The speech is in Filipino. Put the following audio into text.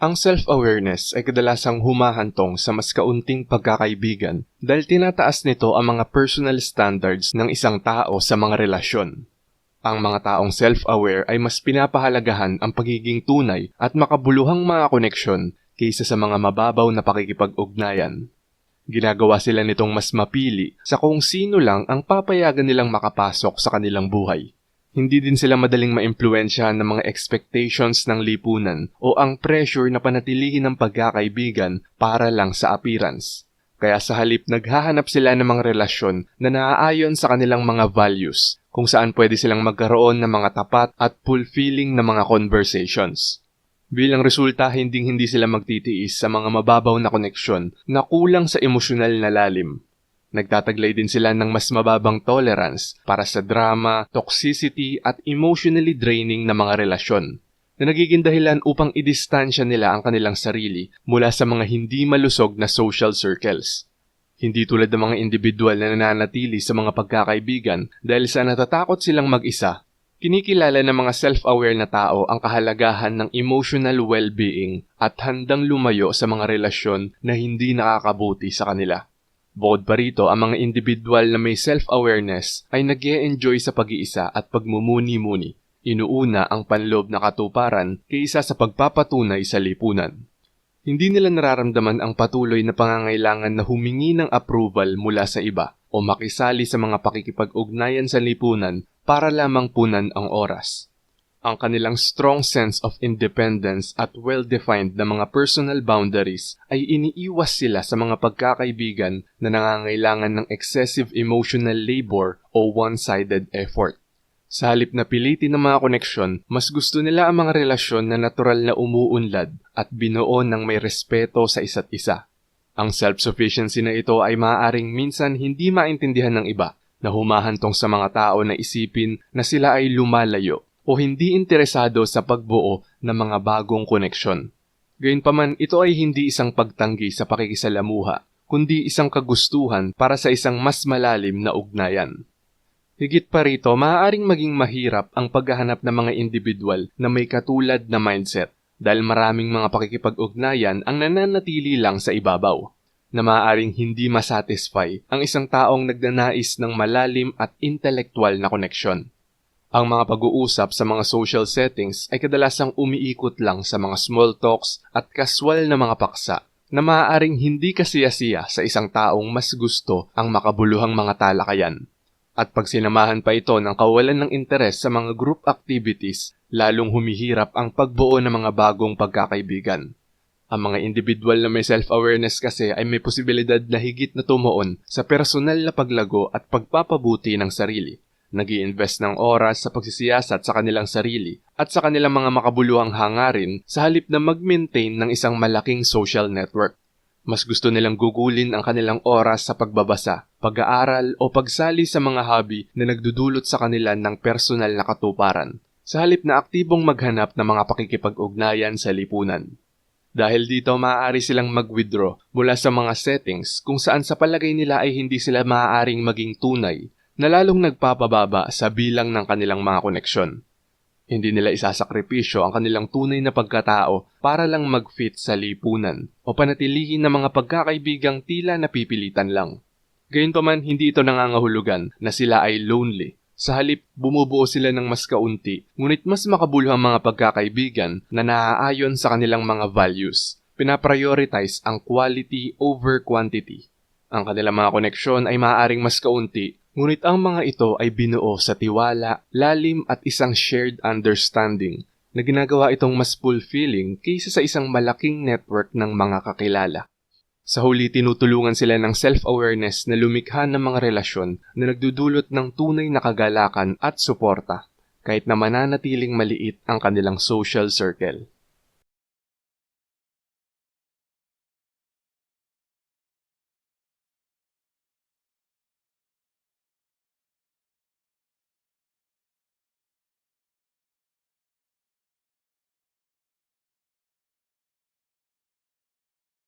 Ang self-awareness ay kadalasang humahantong sa mas kaunting pagkakaibigan dahil tinataas nito ang mga personal standards ng isang tao sa mga relasyon. Ang mga taong self-aware ay mas pinapahalagahan ang pagiging tunay at makabuluhang mga koneksyon kaysa sa mga mababaw na pakikipag-ugnayan. Ginagawa sila nitong mas mapili sa kung sino lang ang papayagan nilang makapasok sa kanilang buhay. Hindi din sila madaling maimpluensyahan ng mga expectations ng lipunan o ang pressure na panatilihin ang pagkakaibigan para lang sa appearance. Kaya sa halip naghahanap sila ng mga relasyon na naaayon sa kanilang mga values, kung saan pwede silang magkaroon ng mga tapat at fulfilling na mga conversations. Bilang resulta, hindi hindi sila magtitiis sa mga mababaw na koneksyon na kulang sa emosyonal na lalim. Nagtataglay din sila ng mas mababang tolerance para sa drama, toxicity at emotionally draining na mga relasyon na nagiging dahilan upang idistansya nila ang kanilang sarili mula sa mga hindi malusog na social circles. Hindi tulad ng mga individual na nananatili sa mga pagkakaibigan dahil sa natatakot silang mag-isa, kinikilala ng mga self-aware na tao ang kahalagahan ng emotional well-being at handang lumayo sa mga relasyon na hindi nakakabuti sa kanila. Bukod pa rito, ang mga individual na may self-awareness ay nag enjoy sa pag-iisa at pagmumuni-muni. Inuuna ang panloob na katuparan kaysa sa pagpapatunay sa lipunan. Hindi nila nararamdaman ang patuloy na pangangailangan na humingi ng approval mula sa iba o makisali sa mga pakikipag-ugnayan sa lipunan para lamang punan ang oras ang kanilang strong sense of independence at well-defined na mga personal boundaries ay iniiwas sila sa mga pagkakaibigan na nangangailangan ng excessive emotional labor o one-sided effort. Sa halip na pilitin ng mga koneksyon, mas gusto nila ang mga relasyon na natural na umuunlad at binuo ng may respeto sa isa't isa. Ang self-sufficiency na ito ay maaaring minsan hindi maintindihan ng iba na humahantong sa mga tao na isipin na sila ay lumalayo o hindi interesado sa pagbuo ng mga bagong koneksyon. Gayunpaman, ito ay hindi isang pagtanggi sa pakikisalamuha, kundi isang kagustuhan para sa isang mas malalim na ugnayan. Higit pa rito, maaaring maging mahirap ang paghahanap ng mga individual na may katulad na mindset dahil maraming mga pakikipag-ugnayan ang nananatili lang sa ibabaw na maaaring hindi masatisfy ang isang taong nagnanais ng malalim at intelektual na koneksyon. Ang mga pag-uusap sa mga social settings ay kadalasang umiikot lang sa mga small talks at kaswal na mga paksa na maaaring hindi kasiyasiya sa isang taong mas gusto ang makabuluhang mga talakayan. At pag sinamahan pa ito ng kawalan ng interes sa mga group activities, lalong humihirap ang pagbuo ng mga bagong pagkakaibigan. Ang mga individual na may self-awareness kasi ay may posibilidad na higit na tumuon sa personal na paglago at pagpapabuti ng sarili nag invest ng oras sa pagsisiyasat sa kanilang sarili at sa kanilang mga makabuluhang hangarin sa halip na mag-maintain ng isang malaking social network. Mas gusto nilang gugulin ang kanilang oras sa pagbabasa, pag-aaral o pagsali sa mga hobby na nagdudulot sa kanila ng personal na katuparan, sa halip na aktibong maghanap ng mga pakikipag-ugnayan sa lipunan. Dahil dito maaari silang mag-withdraw mula sa mga settings kung saan sa palagay nila ay hindi sila maaaring maging tunay na lalong nagpapababa sa bilang ng kanilang mga koneksyon. Hindi nila isasakripisyo ang kanilang tunay na pagkatao para lang mag-fit sa lipunan o panatilihin ng mga pagkakaibigang tila napipilitan lang. Gayunpaman, hindi ito nangangahulugan na sila ay lonely. Sa halip, bumubuo sila ng mas kaunti, ngunit mas makabuluhang mga pagkakaibigan na naaayon sa kanilang mga values. Pinaprioritize ang quality over quantity. Ang kanilang mga koneksyon ay maaaring mas kaunti Ngunit ang mga ito ay binuo sa tiwala, lalim at isang shared understanding na ginagawa itong mas fulfilling kaysa sa isang malaking network ng mga kakilala. Sa huli, tinutulungan sila ng self-awareness na lumikha ng mga relasyon na nagdudulot ng tunay na kagalakan at suporta, kahit na mananatiling maliit ang kanilang social circle.